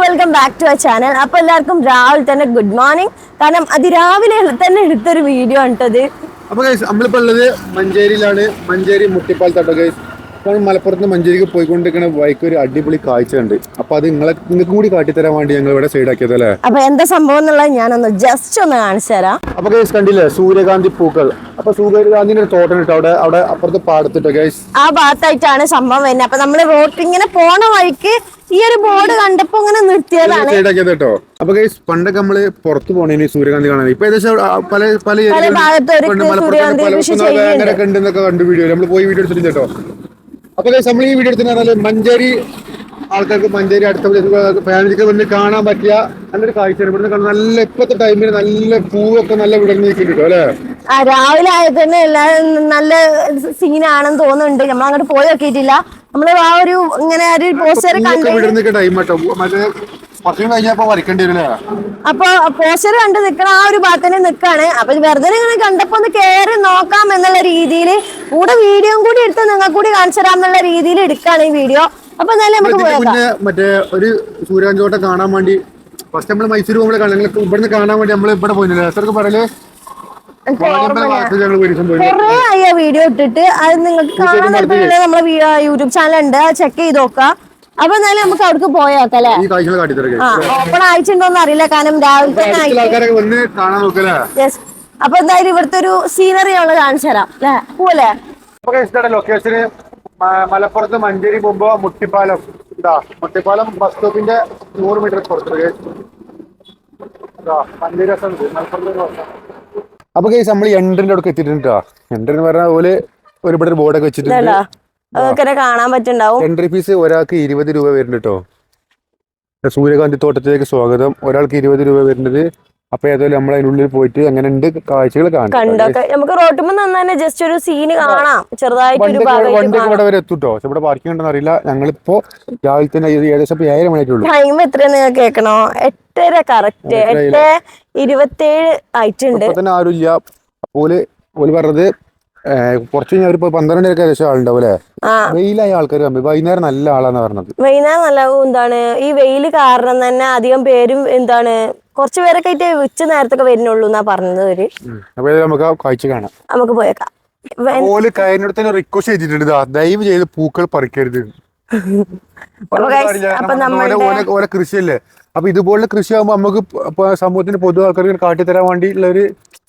Welcome back to our channel അപ്പൊ എല്ലാവർക്കും രാവിലെ തന്നെ ഗുഡ് മോർണിംഗ് കാരണം അതിരാവിലെ തന്നെ എടുത്തൊരു വീഡിയോ ആണ് അപ്പൊ നമ്മളിപ്പോ ഉള്ളത് മഞ്ചേരിയിലാണ്. മഞ്ചേരി മുട്ടിപ്പാൽ ഗൈസ് അപ്പോൾ മലപ്പുറത്ത് നിന്ന് മഞ്ചേരിക്ക് പോയിക്കൊണ്ടിരിക്കുന്ന ബൈക്ക് ഒരു അടിപൊളി കാഴ്ച ഉണ്ട് അപ്പൊ അത് നിങ്ങളെ നിങ്ങൾക്ക് കൂടി കാട്ടിത്തരാൻ വേണ്ടി ഞങ്ങൾ ഇവിടെ സൈഡ് ആക്കിയത് അല്ലേ? അപ്പൊ എന്താ സംഭവം എന്നുള്ളത് ഞാനൊന്ന് ജസ്റ്റ് ഒന്ന് കാണിച്ചു തരാം. അപ്പൊ ഗൈസ് കണ്ടില്ലേ സൂര്യകാന്തി പൂക്കൾ. അപ്പൊ സൂര്യകാന്തിന്റെ ഒരു തോട്ടം ഇട്ടോ അവിടെ അവിടെ അപ്പുറത്ത് പാടത്തിട്ടോ ഗൈസ് ആ ഭാഗത്തായിട്ടാണ് സംഭവം വരുന്നത്. അപ്പൊ നമ്മൾ റോട്ടിൽ ഇങ്ങനെ പോണ വഴിക്ക് ഈ ഒരു ബോർഡ് കണ്ടപ്പോ ഇങ്ങനെ നിർത്തിയതാണ്. കേട്ടോ. അപ്പൊ ഗൈസ് പണ്ടൊക്കെ നമ്മൾ പുറത്തു പോണേ സൂര്യകാന്തി കാണാൻ. ഇപ്പൊ ഏകദേശം പല പല പല ഭാഗത്തും ഒരു പണ്ട് മലപ്പുറത്ത് സൂര്യകാന്തി പല കൃഷി കുന്നുകൾ ചെയ്യുന്നുണ്ട്. അങ്ങനെയൊക്കെ ഉണ്ടെന്നൊക്കെ കണ്ടു വീഡിയോ നമ്മൾ പോയി വീഡിയോ എടുത്തിട്ടുണ്ട് കേട്ടോ. അപ്പൊ നമ്മൾ ഈ വീഡിയോ എടുത്തെന്ന് മഞ്ചേരി ആൾക്കാർക്ക് മഞ്ചേരി അടുത്ത ഫാമിലിക്ക് വന്ന് കാണാൻ പറ്റിയ നല്ലൊരു കാഴ്ചയാണ്. ഇവിടുന്ന് കാണാൻ നല്ല ഇപ്പത്തെ ടൈമിൽ നല്ല പൂവൊക്കെ നല്ല വിടർന്ന് നിൽക്കുന്നുണ്ടോ അല്ലെ? ആ രാവിലെ ആയത് തന്നെ എല്ലാരും നല്ല സീനാണെന്ന് തോന്നുന്നുണ്ട്. നമ്മൾ അങ്ങോട്ട് പോയി നോക്കിയിട്ടില്ല. നമ്മൾ ആ ഒരു ഇങ്ങനെ ഒരു പോസ്റ്റർ കണ്ടു ടൈം കേട്ടോ മറ്റേ കുറച്ചും കഴിഞ്ഞപ്പോ വരയ്ക്കേണ്ടി വരും അല്ലേ അപ്പൊ പോസ്റ്റർ കണ്ട് നിക്കണ ആ ഒരു ഭാഗത്തിന് നിക്കാണ്. അപ്പൊ വെറുതെ ഇങ്ങനെ കണ്ടപ്പോ ഒന്ന് കേറി നോക്കാം എന്നുള്ള രീതിയിൽ കൂടെ വീഡിയോയും കൂടി എടുത്ത് നിങ്ങൾക്ക് കൂടി കാണിച്ചു തരാം എന്നുള്ള രീതിയിൽ എടുക്കാണ് ഈ വീഡിയോ. അപ്പൊ എന്നാലും നമുക്ക് പോയേക്കാം മറ്റേ ഒരു സൂര്യാഞ്ചോട്ടം കാണാൻ വേണ്ടി ഫസ്റ്റ് നമ്മൾ മൈസൂർ പോകുമ്പോൾ കാണാൻ ഇവിടുന്ന് കാണാൻ വേണ്ടി നമ്മൾ ഇവിടെ പോയില്ലേ? എത്രക്ക് പറയൽ? കൊറേ ആയി വീഡിയോ ഇട്ടിട്ട്. അത് നിങ്ങൾക്ക് കാണാൻ താല്പര്യമുണ്ടെങ്കിൽ നമ്മളെ യൂട്യൂബ് ചാനൽ ഉണ്ട്. ചെക്ക് ചെയ്ത് നോക്കാം. അപ്പൊ എന്നാലും നമുക്ക് അവിടേക്ക് പോയേക്കാം അല്ലെ ആയിട്ടുണ്ടോന്ന് അറിയില്ല. കാരണം രാവിലെ യെസ് അപ്പൊ എന്തായാലും ഇവിടുത്തെ ഒരു സീനറി നമ്മൾ കാണിച്ചു തരാം. അല്ലേ? പോലെ ലൊക്കേഷന് മലപ്പുറത്ത് മഞ്ചേരി പോകുമ്പോ മുട്ടിപ്പാലം. ഇതാ മുട്ടിപ്പാലം ബസ് സ്റ്റോപ്പിന്റെ നൂറ് മീറ്റർ പുറത്ത്. മഞ്ചേരി അപ്പൊ കേസ് നമ്മൾ എൻട്രിന്റെ അവിടെ എത്തിയിട്ടുണ്ട് എൻട്രി എന്ന് പറഞ്ഞാൽ പോലെ ഒരുപാട് ബോർഡൊക്കെ വെച്ചിട്ടുണ്ട്. അതൊക്കെ കാണാൻ പറ്റുണ്ടാവും എൻട്രി ഫീസ് ഒരാൾക്ക് ഇരുപത് രൂപ വരുന്നുണ്ട് കേട്ടോ സൂര്യകാന്തി തോട്ടത്തിലേക്ക് സ്വാഗതം. ഒരാൾക്ക് ഇരുപത് രൂപ വരുന്നത്. അപ്പൊ ഏതായാലും നമ്മൾ അതിനുള്ളിൽ പോയിട്ട് അങ്ങനെ ഉണ്ട് കാഴ്ചകൾ കാണാം കണ്ടൊക്കെ നമുക്ക് റോട്ടുമ്പോ തന്നെ ജസ്റ്റ് ഒരു സീന് കാണാം. ചെറുതായിട്ട് ഇവിടെ വരെ എത്തുട്ടോ ഇവിടെ പാർക്കിംഗ് ഉണ്ടെന്ന് അറിയില്ല. ഞങ്ങളിപ്പോ രാവിലെ തന്നെ ഏകദേശം ഏഴര മണിയായിട്ടുള്ളൂ. ടൈം എത്രയാ നിങ്ങൾക്ക് കേൾക്കണോ? എട്ടര കറക്റ്റ് എട്ട് ഇരുപത്തേഴ് ആയിട്ടുണ്ട്. ആരും ഇല്ല ഓൽ പറഞ്ഞത് കുറച്ച് കഴിഞ്ഞാൽ ഒരു പന്ത്രണ്ടരക്ക് ഏകദേശം ആളുണ്ടാവും അല്ലെ? വെയിലായ ആൾക്കാർ കമ്പി വൈകുന്നേരം നല്ല ആളാന്ന് പറഞ്ഞത്. വൈകുന്നേരം നല്ല എന്താണ് ഈ വെയിൽ കാരണം തന്നെ അധികം പേരും എന്താണ് കുറച്ച് പേരൊക്കെ ആയിട്ട് ഉച്ച നേരത്തൊക്കെ വരുന്നുള്ളൂ എന്നാ പറഞ്ഞത് അവർ. അപ്പൊ നമുക്ക് കാഴ്ച കാണാം. നമുക്ക് പോയേക്കാം. ഓൽ തന്നെ റിക്വസ്റ്റ് ചെയ്തിട്ടുണ്ട്. "ദാ, ദയവ് ചെയ്ത് പൂക്കൾ പറിക്കരുത്. ഓല കൃഷിയല്ലേ? അപ്പൊ ഇതുപോലുള്ള കൃഷി ആകുമ്പോ നമുക്ക് പ- പ- സമൂഹത്തിന് പൊതു ആൾക്കാർക്ക് കാട്ടിത്തരാൻ വേണ്ടിയുള്ള ഒരു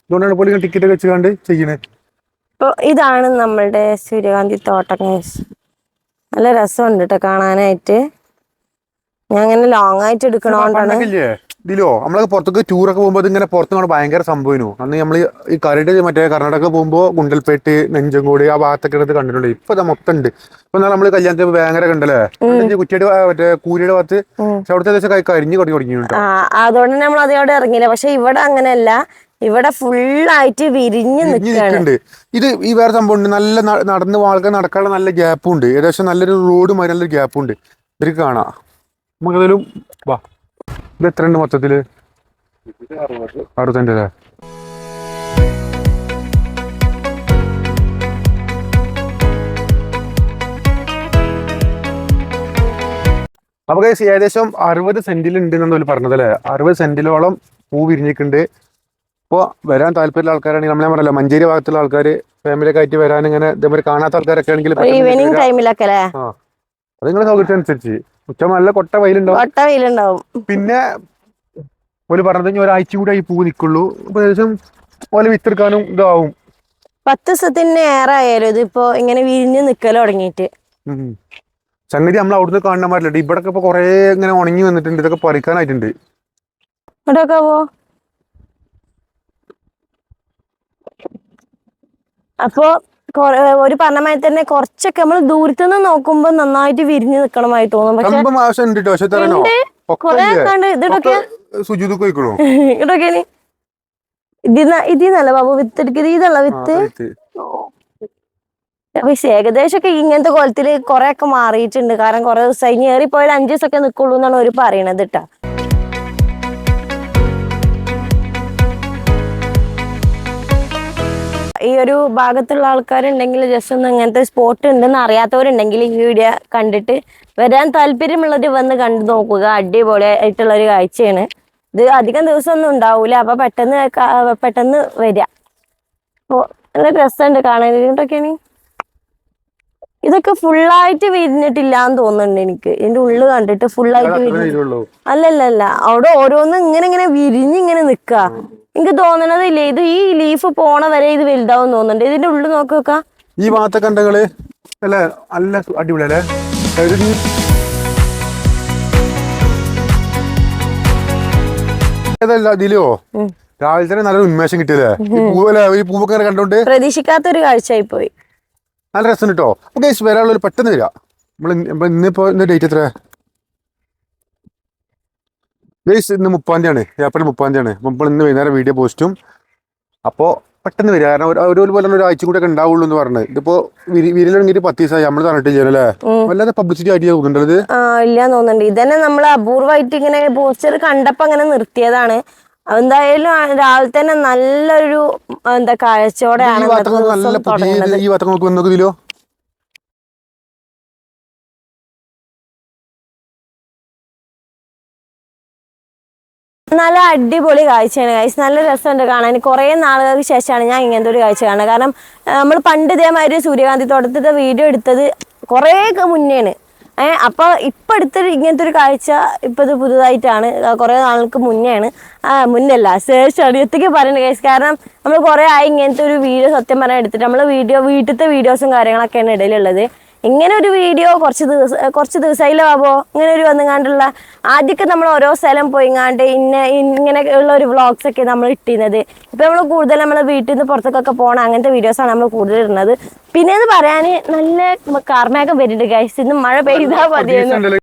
ഇതുകൊണ്ടാണ് പോലും ടിക്കറ്റ് വെച്ചുകൊണ്ട് ചെയ്യണേ. ഇപ്പൊ ഇതാണ് നമ്മളുടെ സൂര്യകാന്തി തോട്ടം. നല്ല രസമുണ്ട് കേട്ടോ കാണാനായിട്ട്. ഞാൻ അങ്ങനെ ലോങ് ആയിട്ട് എടുക്കണോണ്ടാണ് ഇതിലോ നമ്മളൊക്കെ പുറത്തേക്ക് ടൂറൊക്കെ പോകുമ്പോൾ ഇങ്ങനെ പുറത്ത് കാണാൻ ഭയങ്കര സംഭവിനു അന്ന് നമ്മൾ ഈ കരട് മറ്റേ കർണാടക പോകുമ്പോൾ ഗുണ്ടൽപേട്ട് നെഞ്ചങ്കോട് ആ ഭാഗത്തൊക്കെ എടുത്ത് കണ്ടിട്ടുണ്ട്. ഇപ്പൊ ഇത് മൊത്തം ഉണ്ട്. ഇപ്പൊ നമ്മൾ കല്യാണത്തിന് ഭയങ്കര കണ്ടല്ലേ? കുറ്റിയുടെ മറ്റേ കൂരിയുടെ ഭാഗത്ത് അവിടുത്തെ കരിഞ്ഞു തുടങ്ങി തുടങ്ങിയിട്ടുണ്ട് ആ അതുകൊണ്ട് നമ്മൾ അതോടെ ഇറങ്ങിയില്ല. പക്ഷെ ഇവിടെ അങ്ങനെയല്ല. ഇവിടെ ഫുള്ളായിട്ട് വിരിഞ്ഞ് നിൽക്കുന്നുണ്ട് ഇത് ഈ വേറെ സംഭവം ഉണ്ട്. നല്ല നടന്ന് ആൾക്കാർ നടക്കാനുള്ള നല്ല ഗ്യാപ്പും ഉണ്ട്. ഏകദേശം നല്ലൊരു റോഡ് മാതിരി നല്ലൊരു ഗ്യാപ്പും ഉണ്ട്. ഇവർക്ക് കാണാം. നമുക്കതിലും വാ. ഇത് എത്ര ഉണ്ട് മൊത്തത്തിൽ? അറുപത്തഞ്ച് അല്ലേ അപ്പൊ ഏകദേശം അറുപത് സെന്റിൽ ഉണ്ട് എന്നാണ് പറഞ്ഞതല്ലേ? അറുപത് സെന്റിലോളം പൂ വിരിഞ്ഞിട്ടുണ്ട് ഇപ്പോൾ വരാൻ താല്പര്യമുള്ള ആൾക്കാരാണെങ്കിൽ നമ്മളെ പറയല്ലോ മഞ്ചേരി ഭാഗത്തുള്ള ആൾക്കാർ ഫാമിലിയൊക്കെ ആയിട്ട് വരാൻ ഇങ്ങനെ ഇതേപോലെ കാണാത്ത ആൾക്കാരൊക്കെ ആണെങ്കിൽ ഈവനിങ് ടൈമിലൊക്കെ അല്ലേ? ആ. അത് നിങ്ങളുടെ സൗകര്യം അനുസരിച്ച്. ഉച്ച നല്ല കൊട്ട വെയിലുണ്ടാവും. കൊട്ട വെയിലുണ്ടാവും. പിന്നെ ഒരു പറഞ്ഞത് ഇനി ഒരാഴ്ച കൂടെ ഈ പൂ നിൽക്കുള്ളൂ അപ്പൊ ഏകദേശം ഓലെ വിത്തെടുക്കാനും ഇതാവും. പത്ത് ദിവസത്തിന് ഏറെ ആയാലും ഇതിപ്പോ ഇങ്ങനെ വിരിഞ്ഞ് നിക്കൽ തുടങ്ങിയിട്ട്. ഉം. സംഗതി നമ്മൾ അവിടുന്ന് കാണാൻ പറ്റില്ല ഇവിടൊക്കെ ഇപ്പൊ കൊറേ ഇങ്ങനെ ഉണങ്ങി വന്നിട്ടുണ്ട്. ഇതൊക്കെ പറിക്കാനായിട്ടുണ്ട്. പോ അപ്പോ ഒരു പറഞ്ഞ തന്നെ കുറച്ചൊക്കെ നമ്മൾ ദൂരത്തു നിന്ന് നോക്കുമ്പോ നന്നായിട്ട് വിരിഞ്ഞു നിക്കണമായി തോന്നും. പക്ഷെ കൊറേ? കണ്ട് ഇതിടൊക്കെ ഇതൊക്കെ ഇതിന്നല്ല ബാബു വിത്ത് എടുക്കുന്നത് ഇതല്ല വിത്ത്. പക്ഷെ ഏകദേശമൊക്കെ ഇങ്ങനത്തെ കോലത്തിൽ കൊറേ ഒക്കെ മാറിയിട്ടുണ്ട്. കാരണം കൊറേ ദിവസമായി ഏറിപ്പോയാൽ അഞ്ചു ദിവസമൊക്കെ നിക്കുള്ളൂ എന്നാണ് ഒരു പറയണത് കേട്ടാ ഈ ഒരു ഭാഗത്തുള്ള ആൾക്കാരുണ്ടെങ്കിൽ ജസ്റ്റ് ഒന്ന് ഇങ്ങനത്തെ സ്പോട്ട് ഉണ്ടെന്ന് അറിയാത്തവരുണ്ടെങ്കിൽ ഈ വീഡിയോ കണ്ടിട്ട് വരാൻ താല്പര്യമുള്ളവർ വന്ന് കണ്ടു നോക്കുക. അടിപൊളി ആയിട്ടുള്ള ഒരു കാഴ്ചയാണ്. ഇത് അധികം ദിവസം ഉണ്ടാവില്ല ഉണ്ടാവൂല. അപ്പൊ പെട്ടെന്ന് പെട്ടെന്ന് വരിക അപ്പോ നല്ല രസമുണ്ട് കാണാനൊക്കെയാണ് ഇതൊക്കെ ഫുള്ളായിട്ട് വിരിഞ്ഞിട്ടില്ല എന്ന് തോന്നുന്നുണ്ട് എനിക്ക്. എന്റെ ഉള്ളു കണ്ടിട്ട് ഫുള്ളായിട്ട് വിരിഞ്ഞു അല്ലല്ല അവിടെ ഓരോന്നും ഇങ്ങനെ ഇങ്ങനെ വിരിഞ്ഞിങ്ങനെ നിക്ക. എനിക്ക് തോന്നണതില്ലേ. ഇത് ഈ ലീഫ് പോണ വരെ ഇത് വലുതാവും തോന്നുന്നുണ്ട്. ഇതിന്റെ ഉള്ളിൽ നോക്കുക ഈ ഭാഗത്തെ കണ്ടങ്ങൾ അല്ല? നല്ല അടിപൊളി അല്ലേ ഇതിലോ രാവിലെ തന്നെ നല്ല ഉന്മേഷം കിട്ടിയല്ലേ? ഈ പൂവല്ലേ? ഈ പൂവൊക്കെ കണ്ടോണ്ട്? പ്രതീക്ഷിക്കാത്ത ഒരു കാഴ്ചയായി പോയി. നല്ല രസം കിട്ടോ വരാനുള്ള വരാനുള്ളൊരു പെട്ടെന്ന് വരാം. നമ്മൾ ഇന്നിപ്പോ ഇന്ന് ഡേറ്റ് എത്ര ഗൈസ് ഇന്ന് മുപ്പാം തീയതിയാണ് ഏപ്രിൽ മുപ്പാം തീയതിയാണ് ആണ് നമ്മൾ ഇന്ന് വൈകുന്നേരം വീഡിയോ പോസ്റ്റും അപ്പോൾ പെട്ടെന്ന് വരിക. കാരണം ഒരു ഒരു പോലെ ഒരു ആഴ്ച കൂടെ ഒക്കെ ഉണ്ടാവുള്ളൂ എന്ന് പറഞ്ഞത്. ഇതിപ്പോ വിരി വിരലിറങ്ങിയിട്ട് പത്ത് ദിവസമായി. നമ്മൾ ഉം. വല്ലാതെ പബ്ലിസിറ്റി ആയിട്ട് തോന്നുന്നുണ്ടത് ആ ഇല്ലാന്ന് തോന്നുന്നുണ്ട്. ഇതന്നെ നമ്മൾ അപൂർവമായിട്ട് ഇങ്ങനെ പോസ്റ്റർ കണ്ടപ്പോ അങ്ങനെ നിർത്തിയതാണ്. എന്തായാലും രാവിലെ തന്നെ നല്ലൊരു എന്താ കാഴ്ചയോടെയാണ് ഈ വാർത്തകൾ നോക്കുമ്പോൾ ദിവസം നല്ല അടിപൊളി കാഴ്ചയാണ് കാഴ്ച നല്ല രസമുണ്ട് കാണാൻ. കുറേ നാളുകൾക്ക് ശേഷമാണ് ഞാൻ ഇങ്ങനത്തെ ഒരു കാഴ്ച കാണുന്നത്. കാരണം നമ്മൾ പണ്ട് ഇതേമാതിരി സൂര്യകാന്തി തോട്ടത്തിന്റെ വീഡിയോ എടുത്തത് കുറേ മുന്നേയാണ്. ഏഹ് അപ്പൊ ഇപ്പൊ എടുത്തൊരു ഇങ്ങനത്തെ ഒരു കാഴ്ച ഇപ്പൊ ഇത് പുതുതായിട്ടാണ് കുറേ നാൾക്ക് മുന്നേയാണ്. ആ മുന്നല്ല എത്തിക്ക് പറയുന്നത് കേസ് കാരണം നമ്മൾ കുറേ ആയി ഇങ്ങനത്തെ ഒരു വീഡിയോ സത്യം പറഞ്ഞാൽ എടുത്തിട്ട് നമ്മൾ വീഡിയോ വീട്ടിലത്തെ വീഡിയോസും കാര്യങ്ങളൊക്കെയാണ് ഇടയിലുള്ളത്. ഇങ്ങനെ ഒരു വീഡിയോ കുറച്ച് ദിവസം കുറച്ച് ദിവസമായില്ലാവോ ഇങ്ങനെ ഒരു വന്നുകാണ്ടുള്ള ആദ്യമൊക്കെ നമ്മൾ ഓരോ സ്ഥലം പോയിങ്ങാണ്ട് ഇന്ന ഇങ്ങനെ ഉള്ള ഒരു വ്ളോഗ്സ് ഒക്കെ നമ്മൾ ഇട്ടിരുന്നത് ഇപ്പൊ നമ്മൾ കൂടുതൽ നമ്മൾ വീട്ടിൽ നിന്ന് പുറത്തേക്കൊക്കെ പോകണം അങ്ങനത്തെ വീഡിയോസാണ് നമ്മൾ കൂടുതൽ ഇടുന്നത്. പിന്നെ എന്ന് പറയാന് നല്ല കാർമേഘം വരുന്നുണ്ട് ഗൈസ് ഇന്ന് മഴ പെയ്താൽ മതിയെന്ന്.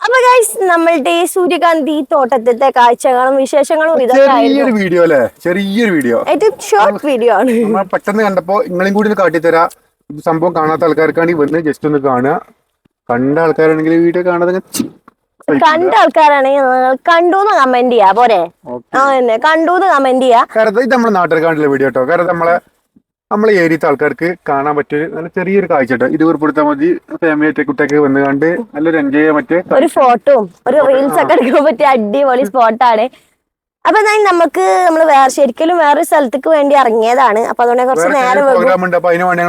അപ്പൊ ഗൈസ് നമ്മളുടെ ഈ സൂര്യകാന്തി തോട്ടത്തിലത്തെ കാഴ്ചകളും വിശേഷങ്ങളും ഇതൊക്കെ ചെറിയൊരു വീഡിയോ അല്ലേ? ചെറിയൊരു വീഡിയോ. ഏറ്റവും ഷോർട്ട് വീഡിയോ ആണ്. പെട്ടെന്ന് കണ്ടപ്പോ നിങ്ങളെയും കൂടി കാട്ടിത്തരാ. ഇത് സംഭവം കാണാത്ത ആൾക്കാർക്കാണെങ്കിൽ വന്ന് ജസ്റ്റ് ഒന്ന് കാണുക. കണ്ട ആൾക്കാരാണെങ്കിൽ വീഡിയോ കാണാതെ കണ്ട ആൾക്കാരാണെങ്കിൽ കണ്ടു കണ്ടൂന്ന് കമന്റ് ചെയ്യാ പോരെ? കണ്ടു ആ തന്നെ കണ്ടൂന്ന് കമന്റ് ചെയ്യാ. കാരണം ഇത് നമ്മുടെ നാട്ടിൽ കാണില്ല വീഡിയോ കേട്ടോ കാരണം നമ്മളെ നമ്മളെ ഏരിയത്തെ ആൾക്കാർക്ക് കാണാൻ പറ്റിയ നല്ല ചെറിയൊരു കാഴ്ച കേട്ടോ ഇത് ഉൾപ്പെടുത്താൻ മതി ഫാമിലി ആയിട്ട് കുട്ടിയൊക്കെ വന്ന് കണ്ട് നല്ലൊരു എൻജോയ് ചെയ്യാൻ പറ്റിയ ഒരു ഫോട്ടോ ഒരു റീൽസ് ഒക്കെ എടുക്കാൻ പറ്റിയ അടിപൊളി സ്പോട്ടാണ് അപ്പൊ എന്തായാലും നമുക്ക് നമ്മൾ വേറെ ശരിക്കും വേറെ സ്ഥലത്തേക്ക് വേണ്ടി ഇറങ്ങിയതാണ്. അപ്പൊ അതുകൊണ്ട് കുറച്ച് നേരം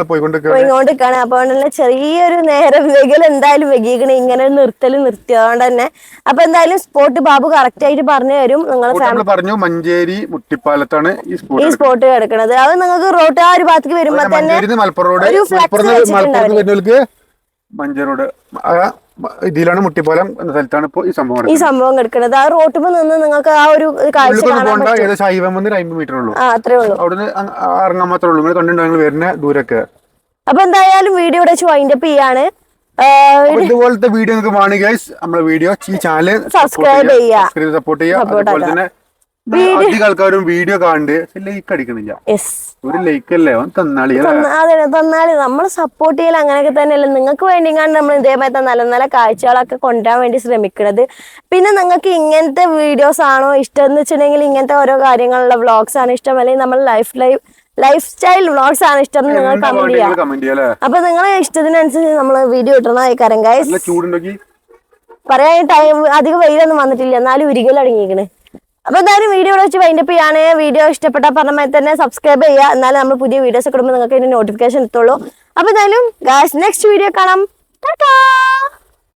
പോയിക്കൊണ്ടിരിക്കുകയാണ്. അപ്പൊ ചെറിയൊരു നേരം വെകൽ എന്തായാലും വെകിക്കണ. ഇങ്ങനെ നിർത്തൽ നിർത്തിയതുകൊണ്ട് തന്നെ. അപ്പൊ എന്തായാലും സ്പോട്ട് ബാബു കറക്റ്റ് ആയിട്ട് പറഞ്ഞു തരും. നിങ്ങൾ പറഞ്ഞു. മഞ്ചേരി മുട്ടിപ്പാലത്താണ് ഈ സ്പോട്ട് കിടക്കുന്നത് കിടക്കണത് അത് നിങ്ങൾക്ക് റോഡ് ആ ഒരു ഭാഗത്തേക്ക് വരുമ്പോ തന്നെ ഒരു വെച്ചിട്ടുണ്ടാവില്ലേ? മഞ്ചേരി റോഡ് ഇതിലാണ് മുട്ടിപ്പോലം എന്ന സ്ഥലത്താണ് ഇപ്പോൾ ഈ സംഭവം ഈ സംഭവം കിടക്കുന്നത് ആ റോട്ടിൽ നിന്ന് നിങ്ങൾക്ക് ആ ഒരു കാഴ്ച പോകണ്ട ഏകദേശം വന്ന് അമ്പത് മീറ്റർ ഉള്ളൂ. അത്രേ ഉള്ളൂ. അവിടുന്ന് ഇറങ്ങാൻ മാത്രമേ ഉള്ളൂ. നിങ്ങൾ കണ്ടിട്ടുണ്ടെങ്കിൽ വരുന്ന ദൂരൊക്കെ. അപ്പൊ എന്തായാലും വീഡിയോ ഇവിടെ ചെയ്യാണ്. അപ്പൊ ഇതുപോലത്തെ വീഡിയോ നിങ്ങൾക്ക് വേണമെങ്കിൽ നമ്മുടെ വീഡിയോ ഈ ചാനൽ സബ്സ്ക്രൈബ് ചെയ്യുക. സപ്പോർട്ട് ചെയ്യുക. അതുപോലെ തന്നെ അധികം ആൾക്കാരും വീഡിയോ കാണണ്ട്. ലൈക്ക് അടിക്കണില്ല. ഒരു ലൈക്ക് അല്ലേ? തന്നാളി. അതെ. നമ്മൾ സപ്പോർട്ട് ചെയ്യൽ അങ്ങനെയൊക്കെ തന്നെയല്ലേ. നിങ്ങൾക്ക് വേണ്ടി നമ്മൾ ഇതേമാതിരി നല്ല നല്ല കാഴ്ചകളൊക്കെ കൊണ്ടുവരാൻ വേണ്ടി ശ്രമിക്കുന്നത് പിന്നെ നിങ്ങൾക്ക് ഇങ്ങനത്തെ വീഡിയോസ് ആണോ ഇഷ്ടം എന്ന് വെച്ചിട്ടുണ്ടെങ്കിൽ ഇങ്ങനത്തെ ഓരോ കാര്യങ്ങളുള്ള വ്ളോഗ്സ് ആണ് ഇഷ്ടം. അല്ലെങ്കിൽ നമ്മൾ life live lifestyle vlogs ആണ് ഇഷ്ടം നിങ്ങൾ കമന്റ് ചെയ്യാം. അപ്പൊ നിങ്ങളെ ഇഷ്ടത്തിനനുസരിച്ച് നമ്മൾ വീഡിയോ ഇട്ടണമായിക്കാരം ഗൈസ് നല്ല ചൂടുണ്ടോക്കി പറയാൻ ടൈം അധികം വെയിലൊന്നും വന്നിട്ടില്ല. എന്നാലും ഉരുകൽ അടങ്ങിയിരിക്കണ് അപ്പൊ എന്തായാലും വീഡിയോ വെച്ച് വൈൻഡപ്പ് ചെയ്യാണ്. വീഡിയോ ഇഷ്ടപ്പെട്ട പറഞ്ഞാൽ തന്നെ സബ്സ്ക്രൈബ് ചെയ്യുക. എന്നാലും നമ്മൾ പുതിയ വീഡിയോസ് ഒക്കെ ഇടുമ്പോൾ നിങ്ങൾക്ക് ഇതിന്റെ നോട്ടിഫിക്കേഷൻ എത്തുള്ളൂ. അപ്പൊ എന്തായാലും നെക്സ്റ്റ് വീഡിയോ കാണാം.